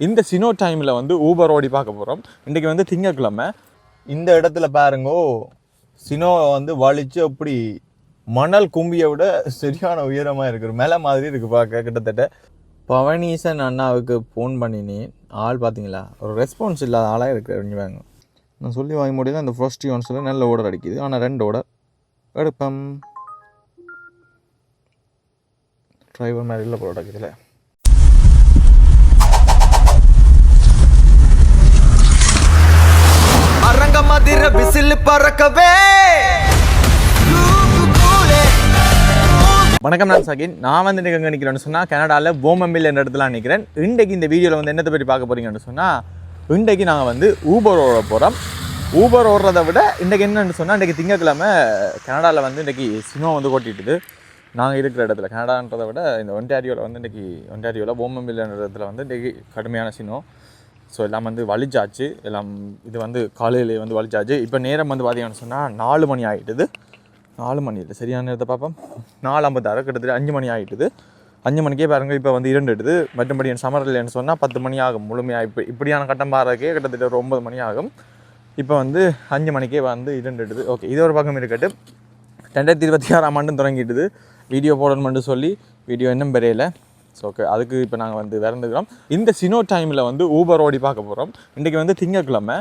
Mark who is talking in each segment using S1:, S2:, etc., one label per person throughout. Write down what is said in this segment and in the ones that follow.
S1: இந்த சினோ டைமில் வந்து ஊபர் ஓடி பார்க்க போகிறோம் இன்றைக்கி வந்து திங்கக்கிழமை இந்த இடத்துல பாருங்கோ சினோ வந்து வலிச்சு அப்படி மணல் கும்பியை விட சரியான உயரமாக இருக்குது மேலே மாதிரி இருக்குது பார்க்க கிட்டத்தட்ட. பவனீசன் அண்ணாவுக்கு ஃபோன் பண்ணினேன். ஆள் பார்த்தீங்களா? ஒரு ரெஸ்பான்ஸ் இல்லாத ஆளாக இருக்கிறவங்க வாங்க நான் சொல்லி வாங்க முடியாது அந்த ஃபர்ஸ்ட் யூன்ஸில் நல்ல ஓடர் அடிக்குது. ஆனால் ரெண்டு ஓடர் எடுப்பம். டிரைவர் மாதிரி இல்லை போட அடிக்குதுல்ல
S2: அரங்க மதிர விசில் பறக்கவே.
S1: வணக்கம் நான் சகின். நான் வந்து இன்றைக்கி எங்கே நிற்கிறேன்னு சொன்னால் கனடாவில் போமம்பில் என்ற இடத்துல நிற்கிறேன் இன்றைக்கு இந்த வீடியோவில் வந்து என்னத்தை பற்றி பார்க்க போகிறீங்கன்னு சொன்னால் இன்றைக்கு நாங்கள் வந்து ஊபர் ஓட போகிறோம் ஊபர் ஓடுறத விட இன்றைக்கு என்னன்னு சொன்னால் இன்றைக்கு திங்கக்கிழமை கனடாவில் வந்து இன்றைக்கி சினோ வந்து கொட்டிட்டுது. நாங்கள் இருக்கிற இடத்துல கனடான்றதை விட இந்த ஒன்டாரியோவில் வந்து இன்றைக்கி ஒன்டாரியோவில் போமம்பில் என்ற இடத்துல வந்து இன்றைக்கி கடுமையான சினோ ஸோ எல்லாம் வந்து வலிச்சாச்சு. எல்லாம் இது வந்து காலையிலே வந்து வலிச்சாச்சு. இப்போ நேரம் வந்து பார்த்தீங்கன்னு சொன்னால் நாலு மணி ஆகிட்டுது நாலு மணி இல்லை. சரியான நேரத்தை பார்ப்போம் நாலு ஐம்பத்தாறு கிட்டத்தட்ட அஞ்சு மணி ஆகிட்டுது அஞ்சு மணிக்கே பாருங்க இப்போ வந்து இரண்டு எடுது. மற்றபடி என் சம்மர் சொன்னால் பத்து மணி ஆகும். முழுமையாக இப்போ இப்படியான கட்டம் பாறக்கே கிட்டத்தட்ட ஒரு ஒன்பது மணி ஆகும். இப்போ வந்து அஞ்சு மணிக்கே வந்து இரண்டு எடுது. ஓகே இது ஒரு பக்கம் இருக்கட்டும். ரெண்டாயிரத்தி இருபத்தி ஆறாம் ஆண்டும் தொடங்கிட்டுது. வீடியோ போடணும்னு சொல்லி வீடியோ இன்னும் பெரியலை. ஸோ ஓகே அதுக்கு இப்போ நாங்கள் வந்து விறந்துக்கிறோம் இந்த சினோ டைமில் வந்து ஊபர் ஓடி பார்க்க போகிறோம் இன்றைக்கி வந்து திங்கட்கிழமை.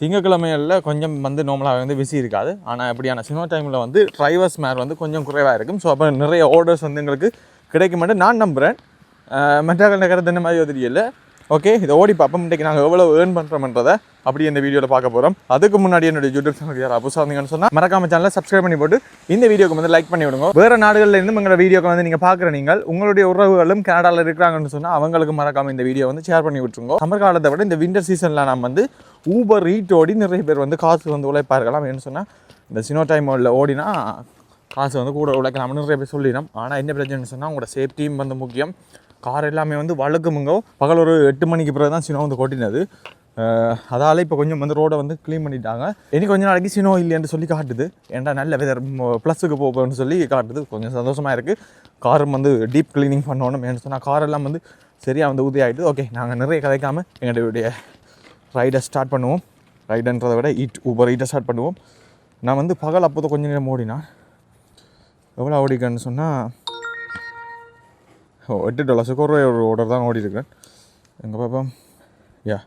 S1: திங்கக்கிழமைகளில் கொஞ்சம் வந்து நார்மலாக வந்து பிஸி இருக்காது. ஆனால் எப்படியான சினிமா டைமில் வந்து டிரைவர்ஸ் மேர் வந்து கொஞ்சம் குறைவாக இருக்கும். ஸோ அப்போ நிறைய ஆர்டர்ஸ் வந்து எங்களுக்கு கிடைக்கும் நான் நம்புகிறேன் மெட்டாக்கள் நகரத்து என்ன மாதிரி தெரியல ஓகே இதை ஓடி பார்ப்போம். இன்றைக்கு நாங்கள் எவ்வளோ ஏர்ன் பண்ணுறோம்ன்றதை அப்படி இந்த வீடியோவில் பார்க்க போகிறோம் அதுக்கு முன்னாடி என்னுடைய யூடியூப் சேனல் யார் புதுசாக வந்தீங்கன்னு சொன்னால் மறக்காம சேனலை சப்ஸ்கிரைப் பண்ணி போட்டு இந்த வீடியோக்கு வந்து லைக் பண்ணி விடுங்க வேறு நாடுகளில் இருந்து வீடியோக்கு வந்து நீங்கள் பார்க்குற நீங்கள் உங்களுடைய உறவுகளும் கனடாவில் இருக்கிறாங்கன்னு சொன்னால் அவங்களுக்கு மறக்காம இந்த வீடியோ வந்து ஷேர் பண்ணி விட்டுருங்க. சம்மர் காலத்தை விட இந்த விண்டர் சீசனில் நம்ம வந்து ஊபர் ரீட் ஓடி நிறைய பேர் வந்து காசு வந்து உழைப்பார்களாம் ஏன்னு சொன்னால் இந்த சினோ டைம் ஓடினா காசு வந்து கூட உழைக்கலாம்னு நிறைய பேர் சொல்லிடும். ஆனால் என்ன பிரச்சனைன்னு சொன்னால் உங்களோட சேஃப்டியும் வந்து முக்கியம். கார் எல்லாமே வந்து வழுக்குமுங்க. பகல் ஒரு எட்டு மணிக்கு பிறகு தான் சினோ வந்து கொட்டினது. அதால் இப்போ கொஞ்சம் வந்து ரோடை வந்து க்ளீன் பண்ணிட்டாங்க. இனி கொஞ்சம் நாளைக்கு சினோ இல்லைன்னு சொல்லி காட்டுது. ஏன்டா நல்ல வெதர் ப்ளஸுக்கு போகணும்னு சொல்லி காட்டுது. கொஞ்சம் சந்தோஷமாக இருக்குது காரும் வந்து டீப் க்ளீனிங் பண்ணணும் ஏன்னு சொன்னால் கார் எல்லாம் வந்து சரியாக வந்து உதவி ஆகிட்டு ஓகே நாங்கள் நிறைய கதைக்காமல் எங்களுடைய ரைடை ஸ்டார்ட் பண்ணுவோம். ரைடுன்றதை விட ஈட் ஊபர் ஈட்டை ஸ்டார்ட் பண்ணுவோம். நான் வந்து பகல் அப்போதான் கொஞ்ச நேரம் ஓடினா. எவ்வளோ ஓடிக்கன்னு சொன்னால் ஓ எட்டு டாலர்ஸுக்கு ஒரு ஒரு ஆர்டர் தான் ஓடிருக்கேன் எங்கள் பாப்பா யா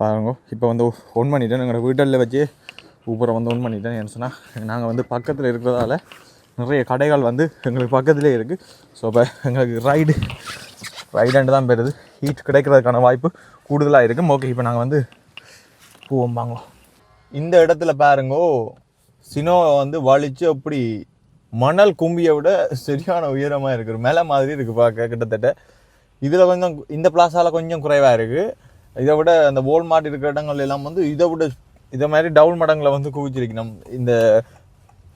S1: பாருங்க இப்போ வந்து ஒன் பண்ணிட்டேன் எங்களோட வீட்டில் வச்சு ஊப்பரை வந்து ஒன் பண்ணிட்டேன் என்ன சொன்னால் நாங்கள் வந்து பக்கத்தில் இருக்கிறதால நிறைய கடைகள் வந்து எங்களுக்கு பக்கத்துலேயே இருக்குது ஸோ இப்போ எங்களுக்கு ரைடு ரைடாண்டு தான் பெறுது ஹீட் கிடைக்கிறதுக்கான வாய்ப்பு கூடுதலாக இருக்கும் ஓகே இப்போ நாங்கள் வந்து பூவம் இந்த இடத்துல பாருங்கோ சினோ வந்து வலிச்சு அப்படி மணல் கும்பியை விட சரியான உயரமாக இருக்குது மேலே மாதிரி இருக்குது பார்க்க கிட்டத்தட்ட. இதில் கொஞ்சம் இந்த பிளாஸாவில் கொஞ்சம் குறைவாக இருக்குது இதை விட அந்த மார்ட் இருக்கிற இடங்கள் எல்லாம் வந்து இதை விட இதை மாதிரி டவுன் மடங்களை வந்து குவிச்சிருக்கணும். இந்த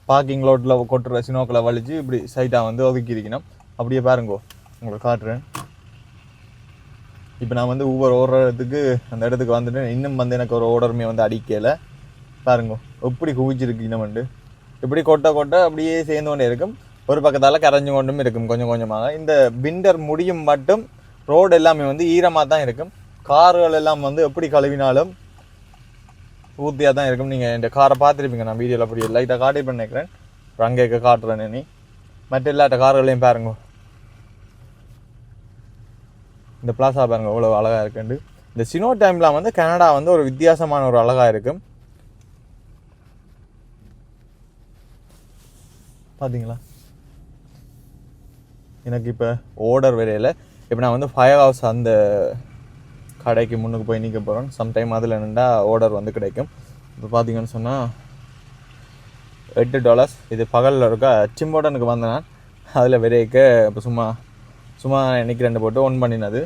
S1: பார்க்கிங் லோட்டில் கொட்டுற சினோக்களை வலிச்சு இப்படி சைட்டாக வந்து ஒதுக்கியிருக்கணும். அப்படியே பாருங்கோ உங்களை காட்டுறேன். இப்போ நான் வந்து ஒவ்வொரு ஓடுறதுக்கு அந்த இடத்துக்கு வந்துட்டு இன்னும் வந்து எனக்கு ஒரு ஓடருமே வந்து அடிக்கலை. பாருங்க எப்படி குவிச்சிருக்கு இன்னும் இப்படி கொட்ட கொட்ட அப்படியே சேர்ந்து கொண்டே இருக்கும். ஒரு பக்கத்தால் கரைஞ்சு கொண்டும் இருக்கும் கொஞ்சம் கொஞ்சமாக. இந்த விண்டர் முடியும் மட்டும் ரோடு எல்லாமே வந்து ஈரமாக தான் இருக்கும். கார்கள் எல்லாம் வந்து எப்படி கழுவினாலும் ஊத்தியாக தான் இருக்கும். நீங்கள் இந்த காரை பார்த்துருப்பீங்க நான் வீடியோவில் அப்படி லைட்டாக காட்டி பண்ணிக்கிறேன். அங்கே காட்டுறேன் நீ மற்ற எல்லாட்ட கார்களையும் பாருங்க. இந்த பிளாசா பாருங்க அவ்வளோ அழகாக இருக்குண்டு. இந்த சினோ டைமில் வந்து கனடா வந்து ஒரு வித்தியாசமான ஒரு அழகாக இருக்கும். பார்த்தீங்களா எனக்கு இப்போ ஓர்டர் வரையில் இப்போ நான் வந்து ஃபயர் ஹவுஸ் அந்த கடைக்கு முன்னுக்கு போய் நிற்க போகிறோம் சம்டைம் அதில் நின்றா ஓடர் வந்து கிடைக்கும். இப்போ பார்த்தீங்கன்னு சொன்னால் எட்டு டாலர்ஸ் இது பகலில் இருக்கா? சிம்போடனுக்கு வந்தேன் அதில் விரைக்க இப்போ சும்மா சும்மா இன்னைக்கு ரெண்டு போட்டு ஒன் பண்ணினது.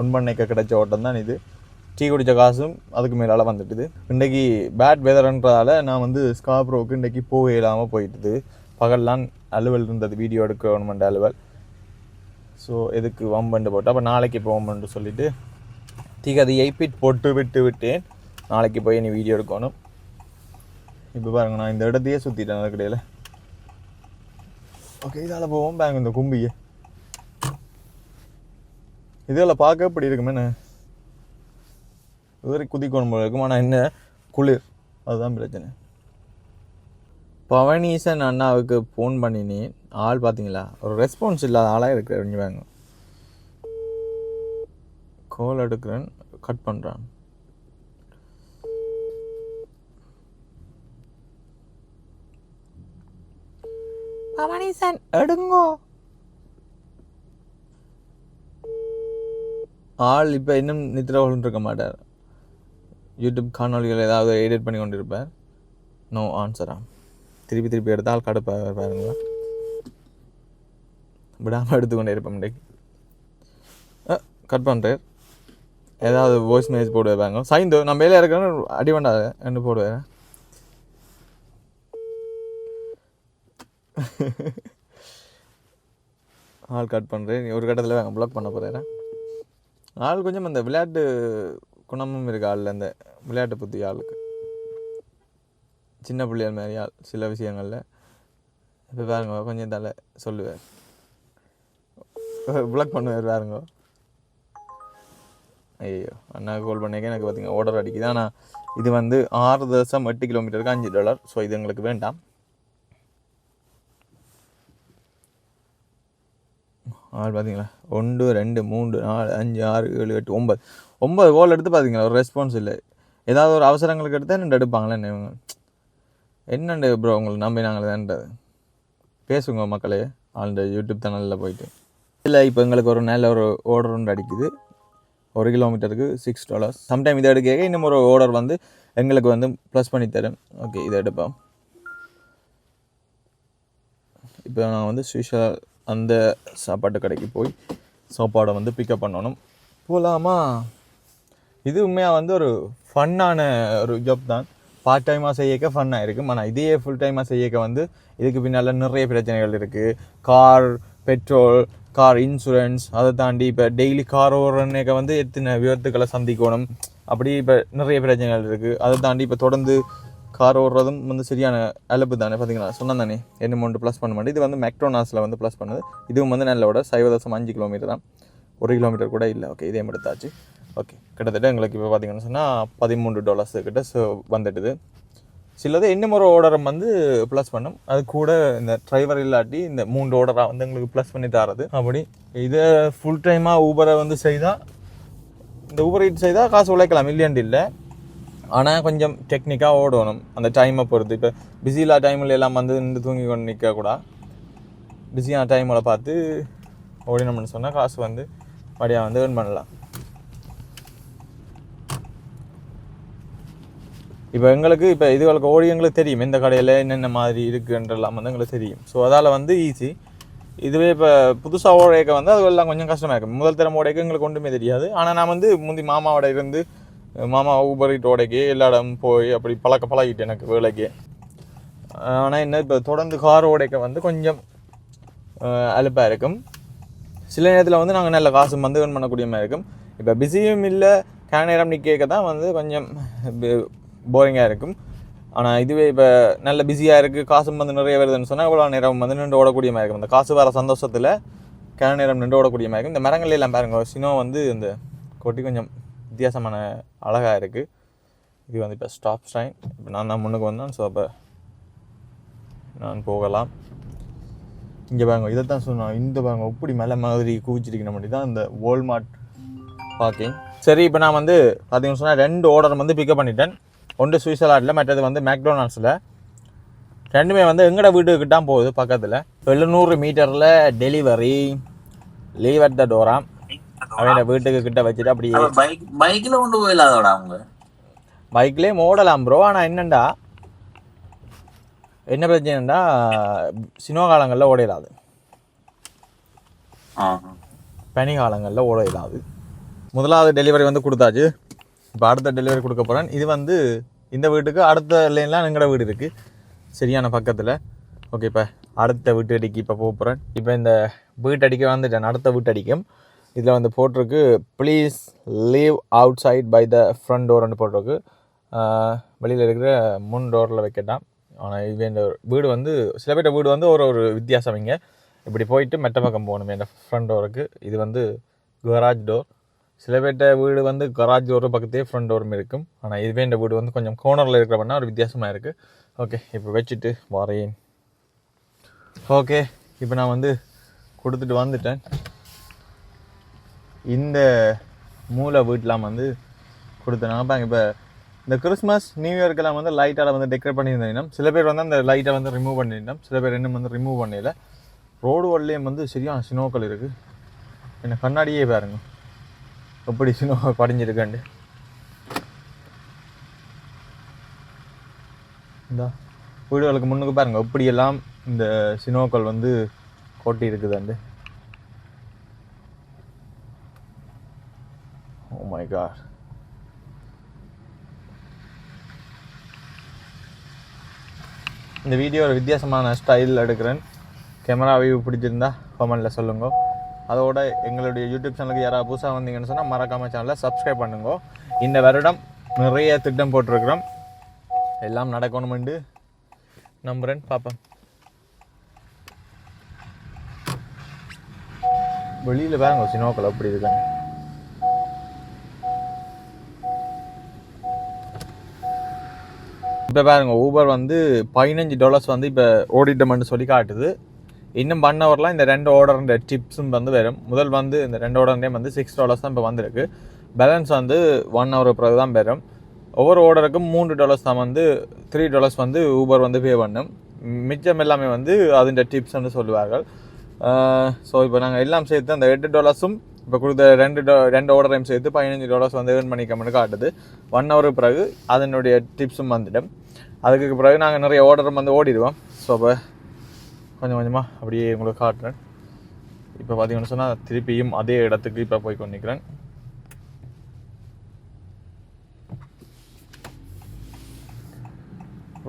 S1: ஒன் பண்ணிக்க கிடைச்ச ஓட்டம் தான் இது. டீ குடித்த காசும் அதுக்கு மேலால் வந்துட்டுது. இன்றைக்கி பேட் வெதர்ன்றதால நான் வந்து ஸ்காப்ரோவுக்கு இன்றைக்கி போக இல்லாமல் போயிட்டுது. பகல்லாம் அலுவல் இருந்தது வீடியோ எடுக்க கவர்மெண்ட் அலுவல். ஸோ எதுக்கு வம்பண்டு போட்டு அப்போ நாளைக்கு போவோம்னு சொல்லிவிட்டு தீகதி எய்பிட் போட்டு விட்டு விட்டேன். நாளைக்கு போய் நீ வீடியோ எடுக்கணும். இப்போ பாருங்க நான் இந்த இடத்தையே சுற்றிட்டேன் கிடையில ஓகே இதால் போவோம் பேங்க் இந்த கும்பியை. இதில் பார்க்க இப்படி இருக்குமே ஏறி குதிக்கணும் போல இருக்கும் ஆனால் என்ன? குளிர். அதுதான் பிரச்சனை. பவனீசன் அண்ணாவுக்கு ஃபோன் பண்ணினேன் ஆள் பார்த்தீங்களா ஒரு ரெஸ்பான்ஸ் இல்லாத ஆளாக இருக்கிற இங்கே வாங்க எடுக்கிறேன் கட் பண்ணுறான் பவனீசன் எடுங்கோ. ஆள் இப்போ இன்னும் நித்திர இருக்க மாட்டார். யூடியூப் காணொலிகள் ஏதாவது எடிட் பண்ணி கொண்டிருப்பார் நோ ஆன்சரா திருப்பி திருப்பி எடுத்தால் கடுப்பாக பாருங்களா விடாமல் எடுத்துக்கொண்டே இருப்பேன் இன்றைக்கு. கட் பண்ணுறேன் ஏதாவது வாய்ஸ் மெசேஜ் போட்டு வைப்பாங்க சைந்து நான் மேலே இருக்கிறேன்னு அடி வேண்டாது என்று போடுவேன். ஆள் கட் பண்ணுறேன் ஒரு கட்டத்தில் வாங்க ப்ளாக் பண்ண போகிறேன் ஆள் கொஞ்சம் அந்த விளையாட்டு குணமும் இருக்குது ஆளில் அந்த விளையாட்டு புத்தி ஆளுக்கு. சின்ன பிள்ளைகள் மாதிரியா சில விஷயங்களில். இப்போ பாருங்க கொஞ்சம் தலை சொல்லுவார் ப்ளாக் பண்ணுவார் பாருங்க. ஐயோ அண்ணா கால் பண்ணிக்க எனக்கு பார்த்தீங்க ஆர்டர் அடிக்குது. ஆனால் இது வந்து ஆறு தசம் எட்டு கிலோமீட்டருக்கு அஞ்சு டாலர் ஸோ இது எங்களுக்கு வேண்டாம். ஆள் பார்த்தீங்களா ஒன்று ரெண்டு மூன்று நாலு அஞ்சு ஆறு ஏழு எட்டு ஒம்பது ஒம்பது கோல் எடுத்து பார்த்தீங்களா ஒரு ரெஸ்பான்ஸ் இல்லை. ஏதாவது ஒரு அவசரங்களுக்கு எடுத்தால் ரெண்டு எடுப்பாங்களே என்ன இவங்க? என்னண்டு ப்ரோ உங்களை உங்களுக்கு நம்பினாங்களேன்றது? பேசுங்க மக்களே. ஆளுடைய யூடியூப் சேனலில் போயிட்டு. இல்லை இப்போ எங்களுக்கு ஒரு நல்ல ஒரு ஓர்டர் ஒன்று அடிக்குது. ஒரு கிலோமீட்டருக்கு சிக்ஸ் டாலர்ஸ் சம்டைம் இதை எடுக்க இன்னும் ஒரு ஓர்டர் வந்து எங்களுக்கு வந்து ப்ளஸ் பண்ணி தரேன். ஓகே இதை எடுப்போம். இப்போ நான் வந்து ஸ்பெஷல் அந்த சாப்பாட்டு கடைக்கு போய் சாப்பாடை வந்து பிக்கப் பண்ணணும். போகலாமா இது உண்மையாக வந்து ஒரு ஃபன்னான ஒரு ஜாப் தான். பார்ட் டைமாக செய்யக்க ஃபன்னாக இருக்கும் ஆனால் இதே ஃபுல் டைமாக செய்யக்க வந்து இதுக்கு பின்னால் நிறைய பிரச்சனைகள் இருக்குது கார் பெட்ரோல் கார் இன்சூரன்ஸ் அதை தாண்டி இப்போ டெய்லி கார் ஓடுறனேக்க வந்து எத்தனை விபத்துக்களை சந்திக்கணும்? அப்படி இப்போ நிறைய பிரச்சனைகள் இருக்குது அதை தாண்டி இப்போ தொடர்ந்து கார் ஓடுறதும் வந்து சரியான அலப்பு தானே? பார்த்தீங்களா சொன்னேன் தானே? என்ன மூன்று ப்ளஸ் பண்ண மாட்டேன். இது வந்து மெக்டோனாஸில் வந்து ப்ளஸ் பண்ணுது. இதுவும் வந்து நல்லோட சைவ தசம் அஞ்சு கிலோமீட்டர் தான். ஒரு கிலோமீட்டர் கூட இல்லை. ஓகே இதே எடுத்தாச்சு ஓகே கிட்டத்தட்ட எங்களுக்கு இப்போ பார்த்தீங்கன்னு சொன்னால் பதிமூன்று டாலர்ஸ் கிட்ட ஸோ வந்துடுது சிலது இன்னும் ஒரு ஆர்டரம் வந்து ப்ளஸ் பண்ணும். அது கூட இந்த டிரைவர் இல்லாட்டி இந்த மூன்று ஆர்டராக வந்து எங்களுக்கு ப்ளஸ் பண்ணி தரது. அப்படி இதை ஃபுல் டைமாக ஊபரை வந்து செய்தால் இந்த ஊபர் ஈட் செய்தால் காசு உழைக்கலாம். இல்லையாண்டு இல்லை. ஆனால் கொஞ்சம் டெக்னிக்காக ஓடணும். அந்த டைமை பொறுத்து. இப்போ இல்லாத டைமில் எல்லாம் வந்து நின்று தூங்கி கொண்டு நிற்கக்கூடா பிஸியான டைமில் பார்த்து ஓடினோம்னு சொன்னால் காசு வந்து மடியாக வந்து earn பண்ணலாம். இப்போ எங்களுக்கு இப்போ இதுகளுக்கு ஓடி எங்களுக்கு தெரியும். எந்த கடையில் என்னென்ன மாதிரி இருக்குன்றலாம் வந்து எங்களுக்கு தெரியும். ஸோ அதால் வந்து ஈஸி இதுவே இப்போ புதுசாக ஓடைக்க வந்து அது எல்லாம் கொஞ்சம் கஷ்டமாக இருக்கும் முதல் தரம் ஓடைக்க எங்களுக்கு ஒன்றுமே தெரியாது. ஆனால் நான் வந்து முந்தி மாமாவோட இருந்து மாமா ஊபரிட்டு ஓடைக்கு எல்லா இடம் போய் அப்படி பழக்க பழகிட்டு எனக்கு வேலைக்கு. ஆனால் என்ன இப்போ தொடர்ந்து கார் ஓடைக்க வந்து கொஞ்சம் அலுப்பாக இருக்கும். சில நேரத்தில் வந்து நாங்கள் நல்ல காசு வந்து earn பண்ணக்கூடிய மாதிரி இருக்கும். இப்போ பிஸியும் இல்லை கேன நேரம் நிற்க தான் வந்து கொஞ்சம் போரிங்காக இருக்கும். ஆனால் இதுவே இப்போ நல்ல பிஸியாக இருக்குது காசும் வந்து நிறைய வருதுன்னு சொன்னால் இவ்வளோ நேரம் வந்து நின்று ஓடக்கூடிய மாதிரி இருக்கும். இந்த காசு வர சந்தோஷத்தில் கேன நேரம் நின்று ஓடக்கூடிய மாதிரி இருக்கும். இந்த மரங்கள் எல்லாம் பாருங்கள் சினோ வந்து இந்த கொட்டி கொஞ்சம் வித்தியாசமான அழகாக இருக்குது இது வந்து இப்போ ஸ்டாப் ஸ்டைன் இப்போ நான் தான் முன்னுக்கு வந்தேன் ஸோ அப்போ நான் போகலாம். இங்கே பாருங்க இதை தான் சொன்னோம் இந்த பாருங்க இப்படி மேலே மாதிரி குவிச்சிருக்கிற மாதிரி தான் இந்த வால்மார்ட் பார்க்கிங் சரி இப்போ நான் வந்து பார்த்தீங்கன்னு சொன்னால் ரெண்டு ஆர்டர் வந்து பிக்கப் பண்ணிட்டேன். ஒன்று சுவிட்சர்லாண்டில் மற்றது வந்து மேக்டொனால்ட்ஸில். ரெண்டுமே வந்து எங்கட வீட்டுக்கு தான் போகுது பக்கத்தில். எழுநூறு மீட்டரில் டெலிவரி. லீவ் அட் த டோராம் அவன் வீட்டுக்கு கிட்ட வச்சுட்டு அப்படியே
S3: பைக் பைக்ல கொண்டு போயிடலாதோட அவங்க.
S1: பைக்லேயே ஓடலாம் ப்ரோ ஆனால் என்னண்டா? என்ன பிரச்சனைண்டா? சினோ காலங்களில் ஓடையிடாது பனி காலங்களில் ஓட இயலாது முதலாவது டெலிவரி வந்து கொடுத்தாச்சு. இப்போ அடுத்த டெலிவரி கொடுக்க போகிறேன் இது வந்து இந்த வீட்டுக்கு அடுத்த லைன்லாம் எங்களோட வீடு இருக்குது சரியான பக்கத்தில். ஓகே இப்போ அடுத்த வீட்டு அடிக்கு இப்போ போக போகிறேன் இப்போ இந்த வீட்டு அடிக்க வந்துட்டேன். அடுத்த வீட்டு அடிக்கும். இதில் வந்து போட்டிருக்கு please leave outside by the front டோர்னு போட்டிருக்கு. வெளியில் இருக்கிற முன் டோரில் வைக்கட்டாம் ஆனால் இது இந்த வீடு வந்து சில பேர்ட்ட வீடு வந்து ஒரு ஒரு வித்தியாசம் இங்கே. இப்படி போயிட்டு மெட்ட பக்கம் போகணுமே இந்த ஃப்ரண்ட் டோருக்கு இது வந்து கராஜ் டோர் சில பேர்ட்ட வீடு வந்து கராஜ் ஒரு பக்கத்தே ஃப்ரண்ட் டோரும் இருக்கும். ஆனால் இதுவே இந்த வீடு வந்து கொஞ்சம் கோனரில் இருக்கிறப்பன்னா ஒரு வித்தியாசமாக இருக்குது ஓகே இப்போ வச்சுட்டு வரேன். ஓகே இப்போ நான் வந்து கொடுத்துட்டு வந்துட்டேன். இந்த மூளை வீட்டெலாம் வந்து கொடுத்தேன். பாங்க இப்போ இந்த கிறிஸ்மஸ் நியூ இயர்க்கெல்லாம் வந்து லைட்டால் வந்து டெக்கரேட் பண்ணியிருந்தேன் சில பேர் வந்து அந்த லைட்டை வந்து ரிமூவ் பண்ணியிருந்தோம் சில பேர் இன்னும் வந்து ரிமூவ் பண்ணல ரோடு வழியும் வந்து சரியான சினோக்கள் இருக்குது என்ன கண்ணாடியே பாருங்கள் எப்படி சினோ படிஞ்சிருக்காண்டு இந்த வீடுகளுக்கு முன்னுக்கு பாருங்க எப்படியெல்லாம் இந்த சினோக்கள் வந்து கொட்டி இருக்குதாண்டு ஓ oh மை காட் இந்த வீடியோவில் வித்தியாசமான ஸ்டைலில் எடுக்கிறேன். கேமரா வியூ பிடிச்சிருந்தா கமெண்டில் சொல்லுங்கள் அதோட எங்களுடைய யூடியூப் சேனலுக்கு யாராவது புதுசாக வந்தீங்கன்னு சொன்னால் மறக்காமல் சேனலை சப்ஸ்கிரைப் பண்ணுங்க. இந்த வருடம் நிறைய திட்டம் போட்டிருக்கிறோம். எல்லாம் நடக்கணுமெண்டு நம்புகிறேன் பார்ப்பேன் வெளியில் பாருங்க சினோக்கள் அப்படி இருக்காங்க இப்போ பாருங்க ஊபர் வந்து பதினஞ்சு டாலர்ஸ் வந்து இப்போ ஓடிட்டோம்னு சொல்லி காட்டுது. இன்னும் பண்ண வரலாம் இந்த ரெண்டு ஆர்டர் டிப்ஸும் வந்து வரும். முதல் வந்து இந்த ரெண்டு ஆர்டர்லேயும் வந்து சிக்ஸ் டாலர்ஸ் தான் இப்போ வந்திருக்கு. பேலன்ஸ் வந்து ஒன் ஹவர் பிறகு தான் வரும் ஒவ்வொரு ஆர்டருக்கும் மூன்று டாலர்ஸ் தான் வந்து த்ரீ டாலர்ஸ் வந்து ஊபர் வந்து பே பண்ணும். மிச்சம் எல்லாமே வந்து அதுன்ற டிப்ஸ் வந்து சொல்லுவார்கள். ஸோ இப்போ நாங்கள் எல்லாம் சேர்த்து அந்த எட்டு டாலர்ஸும் இப்போ கொடுத்த ரெண்டு do- ரெண்டு ஆர்டரையும் சேர்த்து பதினஞ்சு டாலர்ஸ் வந்து ஏர்ன் பண்ணிக்கணும்னு காட்டுது. ஒன் ஹவருக்கு பிறகு அதனுடைய டிப்ஸும் வந்துடும். அதுக்கு பிறகு நாங்கள் நிறைய ஆர்டரும் வந்து ஓடிடுவோம். ஸோ இப்போ கொஞ்சம் கொஞ்சமாக அப்படியே உங்களுக்கு காட்டுறேன். இப்போ பார்த்தீங்கன்னு சொன்னால் திருப்பியும் அதே இடத்துக்கு இப்போ போய் கொண்டிருக்கிறேன்.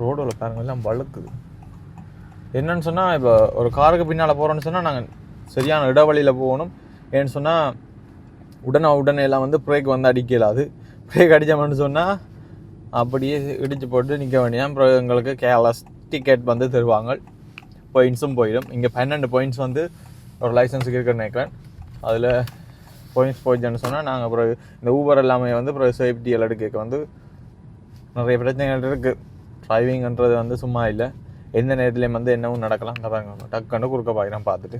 S1: ரோடில் பாருங்கள்லாம் வழுக்குது. என்னன்னு சொன்னால் இப்போ ஒரு காருக்கு பின்னால் போகிறோன்னு சொன்னால் நாங்கள் சரியான இடைவெளியில் போகணும். ஏன்னு சொன்னால் உடனே உடனே எல்லாம் வந்து பிரேக் வந்து அடிக்கலாது பிரேக் அடித்தோம்னு சொன்னால் அப்படியே இடிச்சு போட்டு நிற்க வேண்டியதான் அப்புறம் எங்களுக்கு கேர்லஸ் டிக்கெட் வந்து தருவாங்க. பாயிண்ட்ஸும் போயிடும். இங்கே பன்னெண்டு பாயிண்ட்ஸ் வந்து ஒரு லைசன்ஸுக்கு இருக்குன்னு நினைக்கிறேன். அதில் பாயிண்ட்ஸ் போயிடுச்சுன்னு சொன்னால் நாங்கள் அப்புறம் இந்த ஊபர் எல்லாமே வந்து அப்புறம் சேஃப்டி எல்லாம் வந்து நிறைய பிரச்சனைகள் இருக்குது ட்ரைவிங்ன்றது வந்து சும்மா இல்லை. எந்த நேரத்துலேயும் வந்து என்னவும் நடக்கலாம். கதாங்க டக்குன்னு குறுக்க பாயிரம் பார்த்துட்டு.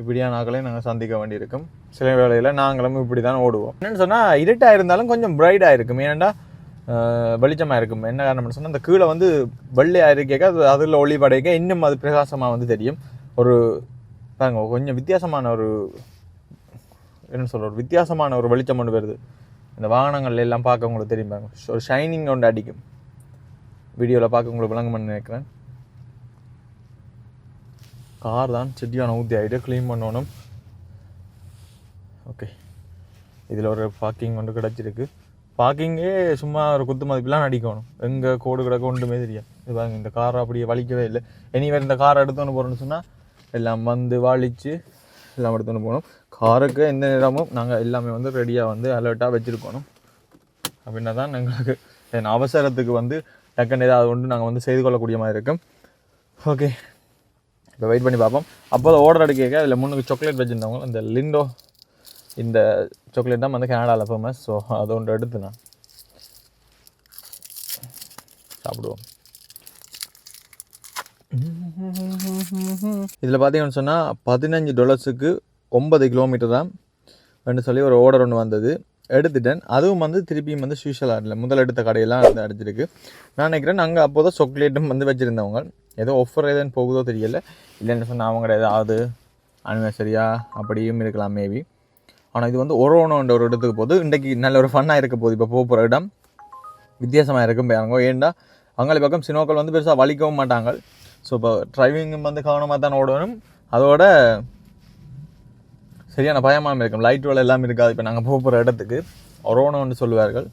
S1: இப்படியான ஆட்களையும் நாங்கள் சந்திக்க வேண்டியிருக்கும். சில வேளையில் நாங்களும் இப்படி தான் ஓடுவோம். என்னென்னு சொன்னால் இருட்டாக இருந்தாலும் கொஞ்சம் பிரைட்டாக இருக்கும். ஏன்னா வெளிச்சமாக இருக்கும். என்ன காரணம்னு சொன்னால் அந்த கீழே வந்து வெள்ளையாக இருக்கேக்க அது அதில் ஒளி படைக்க இன்னும் அது பிரகாசமாக வந்து தெரியும். ஒரு பாருங்க கொஞ்சம் வித்தியாசமான ஒரு என்ன சொல்கிற ஒரு வித்தியாசமான ஒரு வெளிச்சம் ஒன்று வருது. இந்த வாகனங்கள்ல எல்லாம் பார்க்க உங்களுக்கு தெரியும் பாருங்க. ஒரு ஷைனிங் ஒன்று அடிக்கும். வீடியோவில் பார்க்க உங்களுக்கு விளங்குமென்னு நினைக்கிறேன். கார் தான் செட்டியான ஊற்றி ஆகிட்டு க்ளீன் பண்ணணும். ஓகே. இதில் ஒரு பார்க்கிங் ஒன்று கிடச்சிருக்கு. பார்க்கிங்கே சும்மா ஒரு குத்து மதிப்பெலாம் அடிக்கணும் எங்கே கோடு கிடக்க ஒன்றுமே தெரியாது. இது பாருங்க இந்த காரை அப்படியே வலிக்கவே இல்லை. எனிவேர் இந்த காரை எடுத்துன்னு போகிறோம்னு சொன்னால் எல்லாம் வந்து வாழிச்சு எல்லாம் எடுத்துன்னு போகணும். காருக்கு எந்த நேரமும் நாங்கள் எல்லாமே வந்து ரெடியாக வந்து அலர்ட்டாக வச்சுருக்கணும். அப்படின்னா தான் எங்களுக்கு என் அவசரத்துக்கு வந்து டக்குன்னு ஏதாவது ஒன்று நாங்கள் வந்து செய்து கொள்ளக்கூடிய மாதிரி இருக்கும். ஓகே இப்போ வெயிட் பண்ணி பார்ப்போம். அப்போ ஓர்டர் அடிக்க அதில் முன்னுக்கு சாக்லேட் வச்சுருந்தவங்க இந்த லிண்டோ இந்த சாக்லேட் தான் வந்து கனடாவில் ஃபேமஸ் ஸோ அது ஒன்று எடுத்து நான் சாப்பிடுவோம். இதில் பார்த்தீங்கன்னு சொன்னால் பதினஞ்சு டாலர்ஸுக்கு ஒன்பது கிலோமீட்டர் தான் ரெண்டு சொல்லி ஒரு ஆர்டர் ஒன்று வந்தது. எடுத்துட்டேன். அதுவும் வந்து திருப்பியும் வந்து ஸ்பெஷல் முதல் எடுத்த கடையெல்லாம் வந்து அடிச்சிருக்கு. நான் நினைக்கிறேன் அங்கே அப்போ தான் சாக்லேட்டும் வந்து வச்சுருந்தவங்க. ஏதோ ஆஃபர் எதுன்னு போகுதோ தெரியல. இல்லைன்னு சொன்னால் அவங்க ஏதாவது அனிவர்சரியா அப்படியும் இருக்கலாம் மேபி ஆனால் இது வந்து ஒரு ஒன்று ஒரு இடத்துக்கு போகுது. இன்றைக்கு நல்ல ஒரு ஃபன்னாக இருக்க போகுது. இப்போ போக போகிற இடம் வித்தியாசமாக இருக்கும் பாருங்க ஏன்டா அங்கே பக்கம் சினோக்கள் வந்து பெருசாக வலிக்கவும் மாட்டாங்க. ஸோ இப்போ ட்ரைவிங் வந்து கவனமாக தான் ஓடணும். அதோட சரியான பயமாக இருக்கும். லைட் வேலை எல்லாம் இருக்காது. இப்போ நாங்கள் போக போகிற இடத்துக்கு. ஒரோனோன்னு சொல்லுவார்கள்.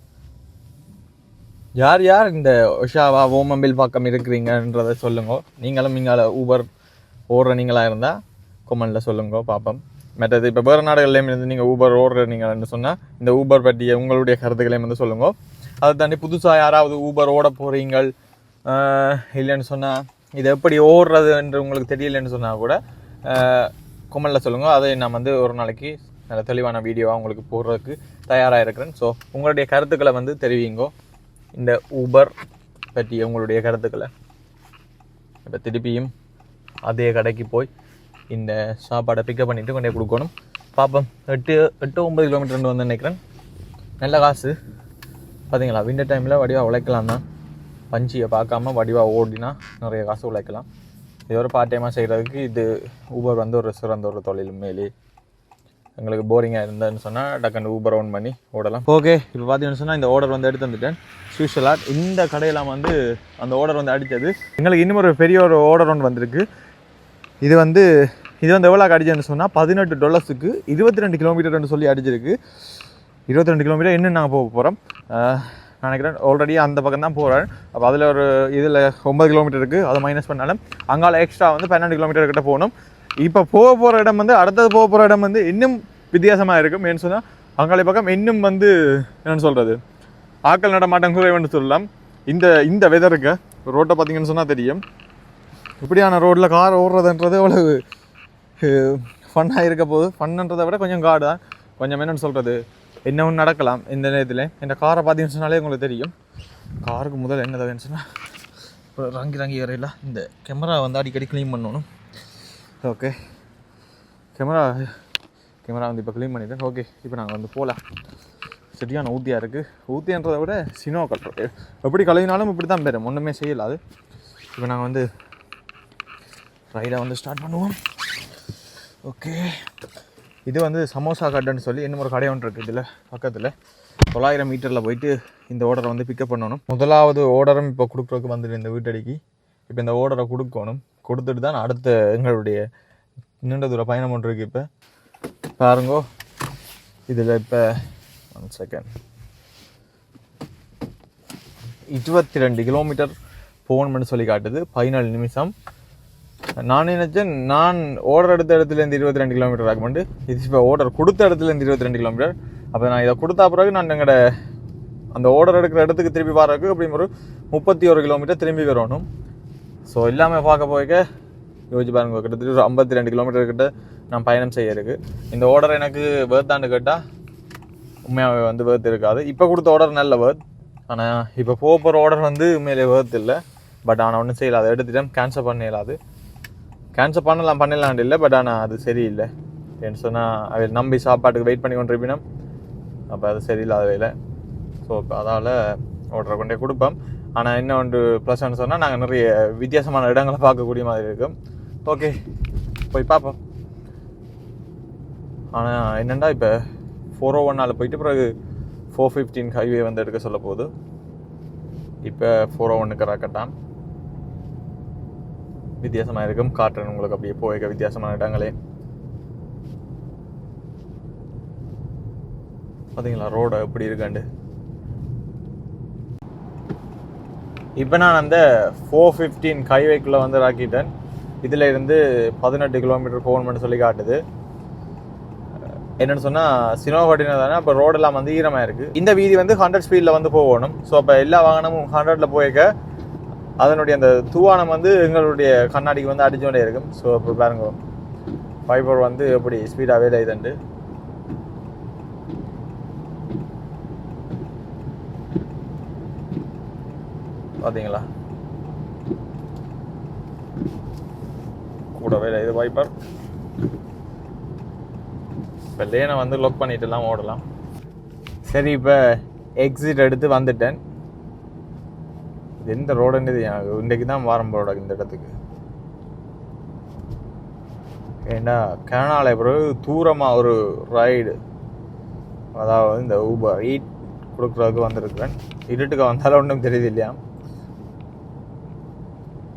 S1: யார் யார் இந்த உஷாவா ஓமம்பில் பக்கம் இருக்கிறீங்கன்றதை சொல்லுங்க. நீங்களும் நீங்கள் ஊபர் ஓடுற நீங்களாக இருந்தால் கொமெண்டில் சொல்லுங்க. பார்ப்போம் மற்றது இப்போ வேறு நாடுகள்லேயும் இருந்து நீங்கள் ஊபர் ஓடுறீங்கன்னு சொன்னால் இந்த ஊபர் பற்றிய உங்களுடைய கருத்துக்களையும் வந்து சொல்லுங்க. அதை தாண்டி புதுசாக யாராவது ஊபர் ஓட போகிறீங்க இல்லைன்னு சொன்னால் இது எப்படி ஓடுறது என்று உங்களுக்கு தெரியலன்னு சொன்னால் கூட கொமெண்டில் சொல்லுங்கள் அதை நான் வந்து ஒரு நாளைக்கு நல்ல தெளிவான வீடியோவாக உங்களுக்கு போடுறதுக்கு தயாராக இருக்கிறேன். ஸோ உங்களுடைய கருத்துக்களை வந்து தெரிவிங்கோ. இந்த ஊபர் பற்றி உங்களுடைய கருத்துக்களை. இப்போ திருப்பியும் அதே கடைக்கு போய் இந்த சாப்பாடை பிக்கப் பண்ணிவிட்டு கொண்டே கொடுக்கணும். பார்ப்போம் எட்டு எட்டு ஒம்பது கிலோமீட்டர் வந்து நினைக்கிறேன். நல்ல காசு. பார்த்தீங்களா விண்டர் டைமில் வடிவாக உழைக்கலாம் தான். பஞ்சியை பார்க்காம வடிவாக ஓடினா நிறைய காசு உழைக்கலாம். இது ஒரு பார்ட் டைமாக செய்கிறதுக்கு இது ஊபர் வந்து ஒரு சிறந்த ஒரு தொழில் மேலே. எங்களுக்கு போரிங்காக இருந்ததுன்னு சொன்னால் டக்குன்னு ஊபர் ஓன் பண்ணி ஓடலாம். ஓகே இப்போ பார்த்தீங்கன்னு சொன்னால் இந்த ஆர்டர் வந்து எடுத்து வந்துட்டேன். ஸ்பெஷலாக இந்த கடையெல்லாம் வந்து அந்த ஆர்டர் வந்து அடித்தது. எங்களுக்கு இன்னும் ஒரு பெரிய ஒரு ஆர்டர் ஒன்று வந்திருக்கு. இது வந்து இது வந்து எவ்வளோ அடிச்சதுன்னு சொன்னால் பதினெட்டு டொலர்ஸுக்கு இருபத்தி ரெண்டு கிலோமீட்டர்னு சொல்லி அடிச்சிருக்கு. இருபத்தி ரெண்டு கிலோமீட்டர் இன்னும் நாங்கள் போக போகிறோம் நினைக்கிறேன் ஆல்ரெடி அந்த பக்கம் தான் போகிறேன் அப்போ அதில் ஒரு இதில் ஒம்பது கிலோமீட்டர் இருக்குது அதை மைனஸ் பண்ணாலும் அங்கால எக்ஸ்ட்ரா வந்து பன்னெண்டு கிலோமீட்டர் கிட்ட போகணும். இப்போ போக போகிற இடம் வந்து அடுத்தது போக போகிற இடம் வந்து இன்னும் வித்தியாசமாக இருக்கும் ஏன்னு சொன்னால் அங்காளி பக்கம் இன்னும் வந்து என்னென்னு சொல்கிறது ஆக்கள் நடமாட்டம் குறைவுன்னு சொல்லலாம். இந்த இந்த வெதருக்கு ரோட்டை பார்த்தீங்கன்னு சொன்னால் தெரியும். இப்படியான ரோட்டில் கார் ஓடுறதுன்றது அவ்வளவு ஃபன்னாக இருக்க போகுது. ஃபன்ன்றதை விட கொஞ்சம் காடு தான் கொஞ்சம் என்னென்னு சொல்கிறது என்ன ஒன்று நடக்கலாம் இந்த நேரத்தில். இந்த காரை பார்த்தீங்கன்னு சொன்னாலே உங்களுக்கு தெரியும். காருக்கு முதல் என்ன தேவைன்னு சொன்னால் இப்போ ரங்கி ரங்கி வரையில இந்த கேமரா வந்து அடிக்கடி க்ளீன் பண்ணணும். ஓகே கேமரா கேமரா வந்து இப்போ க்ளீன் பண்ணிட்டேன். ஓகே இப்போ நாங்கள் வந்து போகலாம் சரியான ஊத்தியாக இருக்குது ஊத்தியன்றதை விட சினோ கட்டுறது. எப்படி கழுவினாலும் இப்படி தான் பேரும். ஒன்றுமே செய்யலாது. இப்போ நாங்கள் வந்து ரைடை வந்து ஸ்டார்ட் பண்ணுவோம். ஓகே இது வந்து சமோசா கட்டுன்னு சொல்லி இன்னும் ஒரு கடை ஒன்று இருக்குது இதில் பக்கத்தில். தொள்ளாயிரம் மீட்டரில் போயிட்டு இந்த ஓடரை வந்து பிக்கப் பண்ணணும். முதலாவது ஆர்டரும் இப்போ கொடுக்குறதுக்கு வந்துட்டு இந்த வீட்டடிக்கு இப்போ இந்த ஓடரை கொடுக்கணும். கொடுத்துட்டு தான் அடுத்த எங்களுடைய நீண்ட தூர பயணம் ஒன்று இருக்குது இப்போ. பாருங்கோ. இதில் இப்போ ஒன் செகண்ட் இருபத்தி ரெண்டு கிலோமீட்டர் போகணும்னு சொல்லி காட்டுது. பதினாலு நிமிஷம். நான் நினச்சேன் நான் ஆர்டர் எடுத்த இடத்துலேருந்து இருபத்தி ரெண்டு கிலோமீட்டர் ஆகுமெண்டு இது இப்போ ஆர்டர் கொடுத்த இடத்துலேருந்து இருபத்தி ரெண்டு கிலோமீட்டர் அப்போ நான் இதை கொடுத்த பிறகு நான் எங்களோட அந்த ஓடர் எடுக்கிற இடத்துக்கு திரும்பி வரக்கு அப்படி ஒரு முப்பத்தி ஒரு கிலோமீட்டர் திரும்பி வரணும். ஸோ இல்லாமல் பார்க்க போய்க்க யோசிச்சு பாருங்க கிட்டத்தட்ட ஒரு ஐம்பத்தி ரெண்டு கிலோமீட்டர் கிட்ட நான் பயணம் செய்ய இருக்கு. இந்த ஆர்டர் எனக்கு வேர்த்தாண்டு கேட்டால் உண்மையாகவே வந்து வேர்த் இருக்காது. இப்போ கொடுத்த ஆர்டர் நல்ல வேர்த் ஆனால் இப்போ போக போகிற ஆர்டர் வந்து உண்மையிலே வேர்த் இல்லை. பட் ஆனால் ஒன்றும் செய்யலாது அதை எடுத்துட்டேன் கேன்சல் பண்ண இயலாது. கேன்சல் பண்ணலாம் பண்ணலான் இல்லை பட் ஆனால் அது சரியில்லை. ஏன்னு சொன்னால் அவை நம்பி சாப்பாட்டுக்கு வெயிட் பண்ணி கொண்டிருப்பினோம். அப்போ அது சரியில்லாத வேலை. ஸோ இப்போ அதால் ஆர்டரை கொண்டே கொடுப்போம். ஆனால் என்ன ஒன்று ப்ளஸ்ன்னு சொன்னால் நாங்கள் நிறைய வித்தியாசமான இடங்களை பார்க்கக்கூடிய மாதிரி இருக்கும். ஓகே போய் பார்ப்போம். ஆனால் என்னென்னா இப்போ ஃபோர் ஓ oh ஒன்னால் போயிட்டு பிறகு ஃபோர் ஃபிஃப்டீன் ஹைவே வந்து எடுக்க சொல்ல போகுது. இப்போ ஃபோர் ஓ ஒன்னுக்கு ராக்கட்டான் வித்தியாசமாக இருக்கும் காட்டுறேன் உங்களுக்கு அப்படியே போயிருக்க வித்தியாசமான இடங்களே. பார்த்தீங்களா ரோடு எப்படி இருக்காண்டு இப்போ நான் அந்த ஃபோர் ஃபிஃப்டீன் ஹைவேக்குள்ளே வந்து ராக்கிட்டேன் இதில் இருந்து பதினெட்டு கிலோமீட்டர் போகணும்னு சொல்லி காட்டுது. என்னென்னு சொன்னால் சினோகட்டினா தானே? அப்போ ரோடெல்லாம் வந்து ஈரமாக இருக்குது இந்த வீதி வந்து ஹண்ட்ரட் ஸ்பீடில் வந்து போகணும். ஸோ அப்போ எல்லா வாகனமும் ஹண்ட்ரடில் போயிருக்க அதனுடைய அந்த தூவானம் வந்து எங்களுடைய கண்ணாடிக்கு வந்து அடிச்சோண்டே இருக்கும். ஸோ இப்போ பாருங்க. ஃபைபர் வந்து எப்படி ஸ்பீடாகவே இதுண்டு பார்த்தீங்களா கூடவே இது வைப்பர் இப்போ லேனை வந்து லொக் பண்ணிட்டுலாம் ஓடலாம். சரி இப்போ எக்ஸிட் எடுத்து வந்துட்டேன். எந்த ரோடுன்றது எனக்கு இன்றைக்கு தான் வாரம் போட இந்த இடத்துக்கு. ஏன்னா கனடாவில் பிறகு தூரமாக ஒரு ரைடு அதாவது இந்த ஊபர் ஈட் கொடுக்குறதுக்கு வந்திருக்கிறேன். இருட்டுக்கு வந்தாலும் ஒன்றும் தெரியுது இல்லையா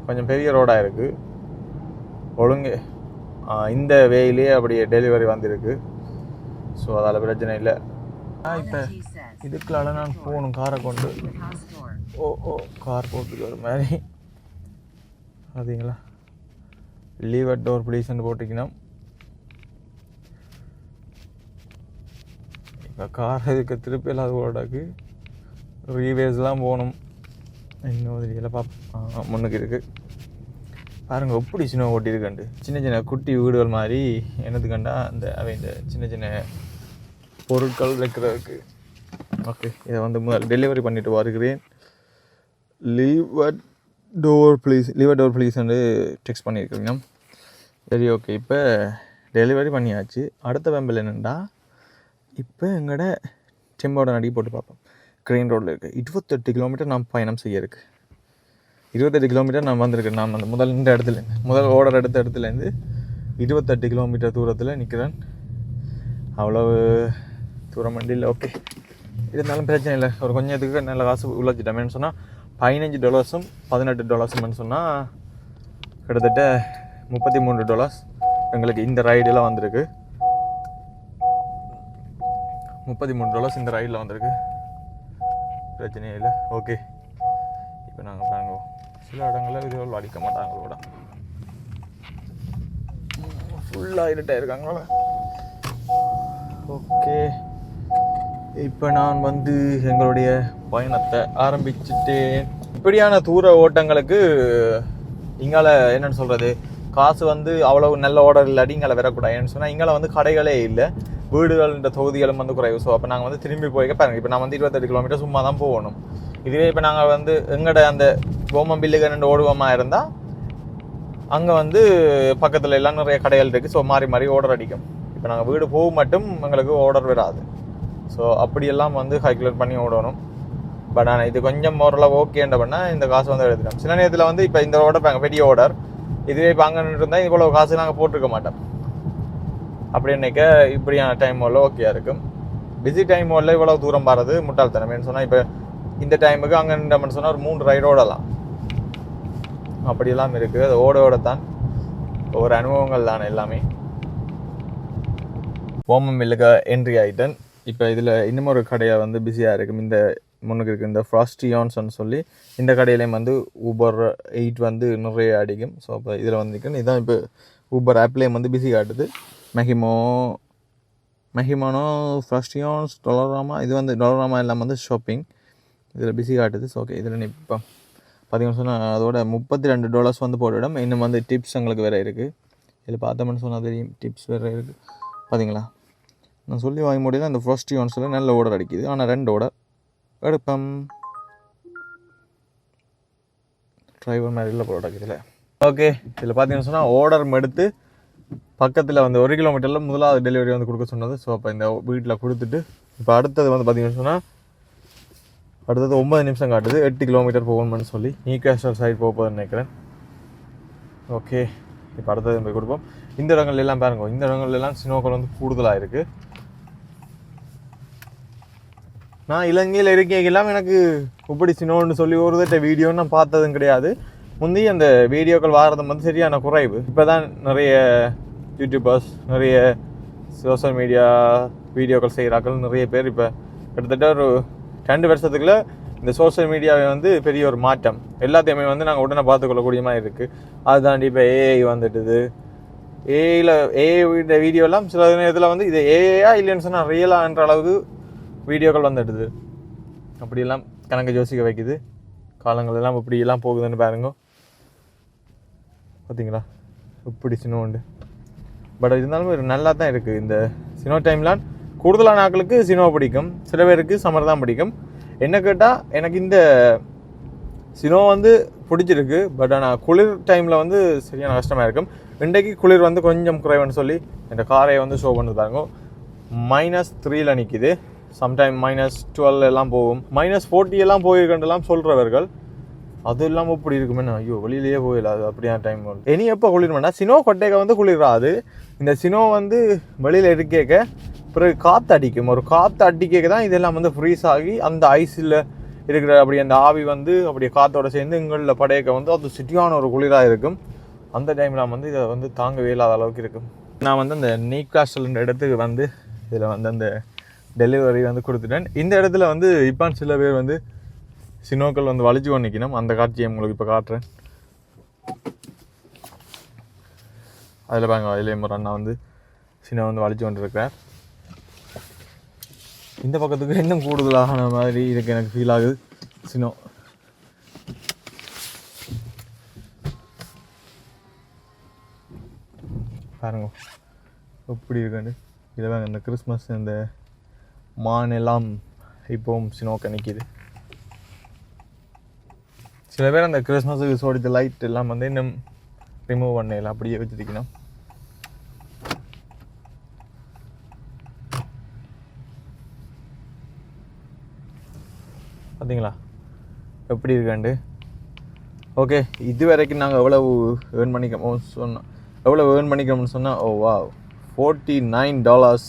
S1: கொஞ்சம் பெரிய ரோடாக இருக்குது ஒழுங்கு இந்த வேயிலே அப்படியே டெலிவரி வந்திருக்கு. ஸோ அதால் பிரச்சனை இல்லை. இப்போ இதுக்குள்ளால நான் போகணும் காரை கொண்டு. ஓ ஓ கார் போட்டுக்கு ஒரு மாதிரி. பார்த்தீங்களா லீவ் அட் டோர் ப்ளீஸ்ன்னு போட்டிக்கணும் இப்போ கார் இதுக்கு திருப்பி இல்லாத ஓடாக்கு ரீவேஸ்லாம் போகணும். இன்னும் தெரியல பார்ப்போம் முன்னுக்கு இருக்குது பாருங்கள் எப்படி சின்ன ஓட்டியிருக்கண்டு சின்ன சின்ன குட்டி வீடுகள் மாதிரி என்னது கண்டா? அந்த அவை இந்த சின்ன சின்ன பொருட்கள் வைக்கிறதுக்கு. ஓகே இதை வந்து முதல் டெலிவரி பண்ணிட்டு வருகிறேன். Leave at door please leave at door please வந்து டெக்ஸ்ட் பண்ணியிருக்கீங்க சரி ஓகே இப்போ டெலிவரி பண்ணியாச்சு. அடுத்த வெம்பில் என்னென்னா இப்போ எங்களோட செம்போட நடி போட்டு பார்ப்போம். க்ரெயின் ரோட்டில் இருக்குது இருபத்தெட்டு கிலோமீட்டர் நான் பயணம் செய்ய இருக்கு. இருபத்தெட்டு கிலோமீட்டர் நான் வந்திருக்கேன் நான் அந்த முதல் இந்த இடத்துல முதல் ஓடர் எடுத்த இடத்துலேருந்து இருபத்தெட்டு கிலோமீட்டர் தூரத்தில் நிற்கிறேன் அவ்வளவு தூரம் வண்டியில் ஓகே இருந்தாலும் பிரச்சனை இல்லை. ஒரு கொஞ்சத்துக்கு நல்ல காசு உழைச்சிட்டேன் சொன்னால் பதினஞ்சு டாலர்ஸும் பதினெட்டு டாலர்ஸும்னு சொன்னால் கிட்டத்தட்ட முப்பத்தி மூணு டாலர்ஸ் எங்களுக்கு இந்த ரைடெல்லாம் வந்திருக்கு. முப்பத்தி மூணு டாலர்ஸ் இந்த ரைடில் வந்திருக்கு. பிரச்சனையே இல்லை. ஓகே இப்போ நாங்கள் பாருங்க. சில இடங்களில் இது அடிக்க மாட்டாங்களோட ஃபுல்லாக இருட்டாக இருக்காங்களா ஓகே இப்போ நான் வந்து எங்களுடைய பயணத்தை ஆரம்பிச்சுட்டேன். இப்படியான தூர ஓட்டங்களுக்கு இங்கால என்னன்னு சொல்கிறது காசு வந்து அவ்வளவு நல்ல ஓடர் இல்லாட்டி இங்கால வரக்கூடாதுன்னு சொன்னால் இங்கால வந்து கடைகளே இல்லை. வீடுகள்ன்ற தொகுதிகளும் வந்து குறைவு. ஸோ அப்போ நாங்கள் வந்து திரும்பி போய்க்க பாருங்க. இப்போ நான் வந்து இருபத்தெட்டு கிலோமீட்டர் சும்மா தான் போகணும். இதுவே இப்போ நாங்கள் வந்து எங்கட அந்த கோமம் பில்லுக்கு ரெண்டு ஓடுவோமா இருந்தால் அங்கே வந்து பக்கத்தில் எல்லாம் நிறைய கடைகள் இருக்குது ஸோ மாறி மாறி ஓடர் அடிக்கும். இப்போ நாங்கள் வீடு போக மட்டும் எங்களுக்கு ஓடர் வராது. ஸோ அப்படியெல்லாம் வந்து கால்குலேட் பண்ணி ஓடணும். பட் ஆனால் இது கொஞ்சம் ஓரளவு ஓகேன்ற பண்ணால் இந்த காசு வந்து எடுத்துட்டோம். சில நேரத்தில் வந்து இப்போ இந்த ஆர்டர் பெரிய ஓடர் இதுவே இப்போ அங்கே இருந்தால் இவ்வளோ காசு நாங்கள் போட்டிருக்க மாட்டோம். அப்படி நினைக்க இப்படியான டைம் ஓல ஓகேயா இருக்கும். பிஸி டைம் வரல இவ்வளோ தூரம் வர்றது முட்டாள்தனமேன்னு சொன்னால் இப்போ இந்த டைமுக்கு அங்கே நின்றோம்னு சொன்னால் ஒரு மூணு ரைடு ஓடலாம். அப்படியெல்லாம் இருக்குது அது ஓட ஓடத்தான் ஒரு அனுபவங்கள் தானே எல்லாமே. ஓமம் மில்லுக்கு என்ட்ரி ஆகிட்டேன் இப்போ இதில் இன்னும் ஒரு கடையாக வந்து பிஸியாக இருக்கும். இந்த முன்னுக்கு இருக்குது இந்த ஃப்ராஸ்டியான்ஸ்னு சொல்லி இந்த கடையிலையும் வந்து ஊபர் எயிட் வந்து நிறைய அடிக்கும். ஸோ அப்போ இதில் வந்து இதான் இப்போ ஊபர் ஆப்லேயும் வந்து பிஸி காட்டுது. மெஹிமோ மெஹிமானோ ஃப்ராஸ்டியான்ஸ் டொலராமா இது வந்து டொலராமா எல்லாம் வந்து ஷாப்பிங் இதில் பிஸி காட்டுது. ஸோ ஓகே இதில் இப்போ பார்த்தீங்கன்னு சொன்னால் அதோட முப்பத்தி ரெண்டு டாலர்ஸ் வந்து போட்டுவிடும். இன்னும் வந்து டிப்ஸ் எங்களுக்கு வேறு இருக்குது இதில் பார்த்தோம்னு சொன்னால் தெரியும். டிப்ஸ் வேறு இருக்குது பார்த்தீங்களா நான் சொல்லி வாங்கி முடியல. அந்த ஃபர்ஸ்ட் யூன்ஸில் நல்ல ஓடர் அடிக்குது. ஆனால் ரெண்டு ஓடர் எடுப்பம். டிரைவர் மாதிரி இல்லை போட இதில் ஓகே இதில் பார்த்தீங்கன்னு சொன்னால் ஓடர் எடுத்து பக்கத்தில் வந்து ஒரு கிலோமீட்டரில் முதலாவது டெலிவரி வந்து கொடுக்க சொன்னது. ஸோ அப்போ இந்த வீட்டில் கொடுத்துட்டு இப்போ அடுத்தது வந்து பார்த்தீங்கன்னு சொன்னால் அடுத்தது ஒம்பது நிமிஷம் காட்டுது. எட்டு கிலோமீட்டர் போகணும்னு சொல்லி. நீ கேஷல் சைடு போக போதுன்னு நினைக்கிறேன். ஓகே இப்போ அடுத்தது போய் கொடுப்போம். இந்த இடங்கள்ல எல்லாம் பாருங்க. இந்த இடங்கள்ல எல்லாம் சினோக்கள் வந்து கூடுதலாக இருக்குது நான் இலங்கையில் இருக்கேங்கெல்லாம் எனக்கு இப்படி சினோன்னு சொல்லி ஒரு தட்ட வீடியோ நான் பார்த்ததும் கிடையாது. முந்தி அந்த வீடியோக்கள் வாரது வந்து சரியான குறைவு. இப்போ தான் நிறைய யூடியூபர்ஸ் நிறைய சோஷியல் மீடியா வீடியோக்கள் செய்கிறாக்கள் நிறைய பேர் இப்போ கிட்டத்தட்ட ஒரு ரெண்டு வருஷத்துக்குள்ளே இந்த சோஷியல் மீடியாவை வந்து பெரிய ஒரு மாற்றம். எல்லாத்தையுமே வந்து நாங்கள் உடனே பார்த்துக்கொள்ளக்கூடிய மாதிரி இருக்குது அது தாண்டி இப்போ ஏஐ வந்துட்டுது. ஏஐயில் ஏஐ வீடியோலாம் சில நேரத்தில் வந்து இது ஏஐயா இல்லைன்னு சொன்னால் ரியலான்ற அளவுக்கு வீடியோக்கள் வந்துடுது. அப்படியெல்லாம் கணக்கு யோசிக்க வைக்குது. காலங்கள் எல்லாம் இப்படியெல்லாம் போகுதுன்னு பாருங்க. பார்த்தீங்களா இப்படி சின்ன உண்டு பட் இருந்தாலும் ஒரு நல்லா தான் இருக்குது இந்த சினோ டைம்லாம் கூடுதலான ஆட்களுக்கு சினிமா பிடிக்கும். சில பேருக்கு சம்மர் தான் பிடிக்கும். என்ன கேட்டால் எனக்கு இந்த சினோ வந்து பிடிச்சிருக்கு. பட் ஆனால் குளிர் டைமில் வந்து சரியான கஷ்டமாக இருக்கும். இன்றைக்கு குளிர் வந்து கொஞ்சம் குறைவுன்னு சொல்லி இந்த காரை வந்து ஷோ பண்ணி மைனஸ் த்ரீயில் நிற்கிது சம்டைம் மைனஸ் டுவெல் எல்லாம் போகும். மைனஸ் ஃபோர்ட்டி எல்லாம் போயிருக்கன்றெல்லாம் சொல்கிறவர்கள் அது இல்லாமல் இப்படி இருக்குமே ஐயோ வெளியிலேயே போயிடல அது அப்படியான டைம் வரும் இனி எப்போ குளிர்மெண்டா சினோ கொட்டைக்க வந்து குளிராது இந்த சினோ வந்து வெளியில் இருக்கேக்க பிறகு காற்று அடிக்கும். ஒரு காற்று அடிக்க தான் இதெல்லாம் வந்து ஃப்ரீஸ் ஆகி அந்த ஐஸில் இருக்கிற அப்படி அந்த ஆவி வந்து அப்படி காற்றோட சேர்ந்து எங்களில் படையக்க வந்து அது சிட்டியான ஒரு குளிராக இருக்கும். அந்த டைமில் வந்து இதை வந்து தாங்கவே இல்லாத அளவுக்கு இருக்கும். நான் வந்து அந்த நீக்காஸ்டல்ன்ற இடத்துக்கு வந்து இதில் வந்து அந்த டெலிவரி வந்து கொடுத்துட்டேன். இந்த இடத்துல வந்து இப்போ சில பேர் வந்து சினோக்கள் வந்து வலிச்சு கொண்டு நிற்கணும் அந்த காட்சியை உங்களுக்கு இப்போ காட்டுறேன். அதில் பாருங்க அதில் ஒரு அண்ணா வந்து சின்ன வந்து வலிச்சு கொண்டிருக்கிறார். இந்த பக்கத்துக்கு இன்னும் கூடுதலான மாதிரி இதுக்கு எனக்கு ஃபீல் ஆகுது. சினோ பாருங்க எப்படி இருக்குன்னு. இதை வேங்க இந்த கிறிஸ்மஸ் இந்த மான் எல்லாம் இப்போவும் சினோக்க நிற்கிது சில பேர் அந்த கிறிஸ்மஸுக்கு சோடித்த லைட் எல்லாம் வந்து இன்னும் ரிமூவ் பண்ணல அப்படியே வச்சிருக்கணும். பார்த்தீங்களா எப்படி இருக்காண்டு? ஓகே இது வரைக்கும் நாங்கள் எவ்வளவு ஏர்ன் பண்ணிக்கமோ சொன்னோம் எவ்வளோ ஏர்ன் பண்ணிக்கிறோம்னு சொன்னால் oh oh wow forty nine dollars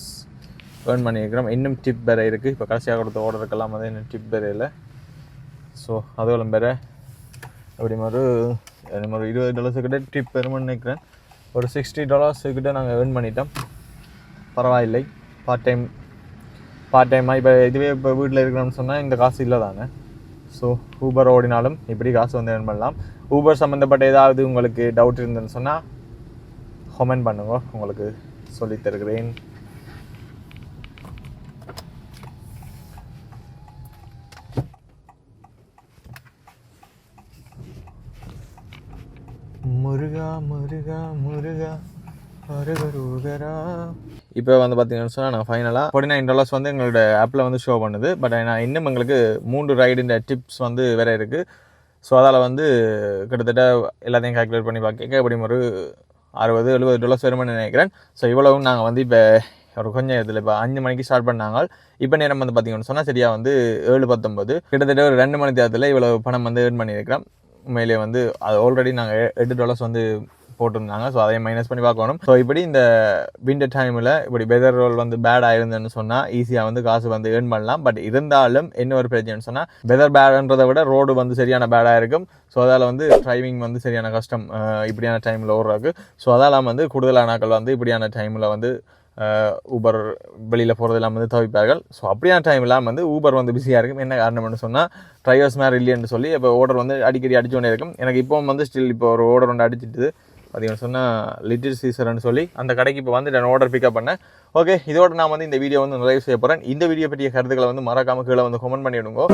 S1: earn பண்ணியிருக்கிறோம். இன்னும் டிப் வேறு இருக்குது இப்போ கடைசியாக கொடுத்த ஆர்டருக்கெல்லாம் வந்து இன்னும் டிப் வேறு இல்லை. ஸோ அதுவும் வேறு. அப்படி மாதிரி ஒரு இருபது டாலர்ஸ் கிட்ட டிப் பெருமைன்னு நினைக்கிறேன். ஒரு சிக்ஸ்டி டாலர்ஸ் கிட்ட நாங்கள் ஏர்ன் பண்ணிட்டோம். பரவாயில்லை. பார்ட் டைம் பார்ட் டைமாக இப்போ இதுவே இப்போ வீட்டில் இருக்கிறோம்னு சொன்னால் இந்த காசு இல்லை தானே ஸோ ஊபர் ஓடினாலும் இப்படி காசு வந்து ஏர்ன் பண்ணலாம். ஊபர் சம்மந்தப்பட்ட ஏதாவது உங்களுக்கு டவுட் இருந்ததுன்னு சொன்னால் கமெண்ட் பண்ணுங்க. உங்களுக்கு சொல்லித்தருகிறேன் முருகா முருகா இப்போ வந்து பார்த்தீங்கன்னு சொன்னால் நான் ஃபைனலாக ஃபார்ட்டி நைன் டாலர்ஸ் வந்து எங்களோட ஆப்பில் வந்து ஷோ பண்ணுது. பட் நான் இன்னும் எங்களுக்கு மூன்று ரைடுன்ற டிப்ஸ் வந்து வேறு இருக்குது ஸோ அதால் வந்து கிட்டத்தட்ட எல்லாத்தையும் கால்குலேட் பண்ணி பார்க்க எப்படி ஒரு அறுபது எழுபது டாலர்ஸ் வரும்னு நினைக்கிறேன். ஸோ இவ்வளவும் நாங்கள் வந்து இப்போ ஒரு கொஞ்சம் இதில் இப்போ அஞ்சு மணிக்கு ஸ்டார்ட் பண்ணாங்க. இப்போ நேரம் வந்து பார்த்தீங்கன்னு சொன்னால் சரியாக வந்து ஏழு பத்தொம்பது கிட்டத்தட்ட ஒரு ரெண்டு மணி தேரத்தில் இவ்வளோ பணம் வந்து ஏர்ன் பண்ணியிருக்கிறோம். உண்மையிலேயே வந்து அது ஆல்ரெடி நாங்கள் எட்டு டாலர்ஸ் வந்து போட்டிருந்தாங்க. ஸோ அதையும் மைனஸ் பண்ணி பார்க்கணும். ஸோ இப்படி இந்த விண்டர் டைமில் இப்படி வெதர் ரோல் வந்து பேட் ஆயிருந்ததுன்னு சொன்னால் ஈஸியாக வந்து காசு வந்து ஏர்ன் பண்ணலாம். பட் இருந்தாலும் என்ன ஒரு பிரச்சனைன்னு சொன்னால் வெதர் பேடுன்றதை விட ரோடு வந்து சரியான பேடாக இருக்கும். ஸோ அதால் வந்து டிரைவிங் வந்து சரியான கஷ்டம் இப்படியான டைமில் ஓடுறதுக்கு. ஸோ அதால் வந்து கூடுதலான நாட்கள் வந்து இப்படியான டைமில் வந்து ஊபர் வெளியில் போகிறதெல்லாம் வந்து தவிப்பார்கள். ஸோ அப்படியான டைம்லாம் வந்து ஊபர் வந்து பிஸியாக இருக்கும். என்ன காரணம்னு சொன்னால் டிரைவர்ஸ் மாதிரி இல்லைன்னு சொல்லி இப்போ ஓர்டர் வந்து அடிக்கடி அடிச்சு கொண்டே இருக்கும். எனக்கு இப்போ வந்து ஸ்டில் இப்போ ஒரு ஓர்டர் ஒன்று அடிச்சிட்டு பார்த்தீங்கன்னு சொன்னால் லிட்டில் சீசர்னு சொல்லி அந்த கடைக்கு இப்போ வந்து நான் ஆர்டர் பிக்கப் பண்ணேன். ஓகே இதோட நான் வந்து இந்த வீடியோ வந்து நிறைவு செய்ய போகிறேன் இந்த வீடியோ பற்றிய கருத்துக்களை வந்து மறக்காமல் கீழே வந்து கமெண்ட் பண்ணிவிடுங்க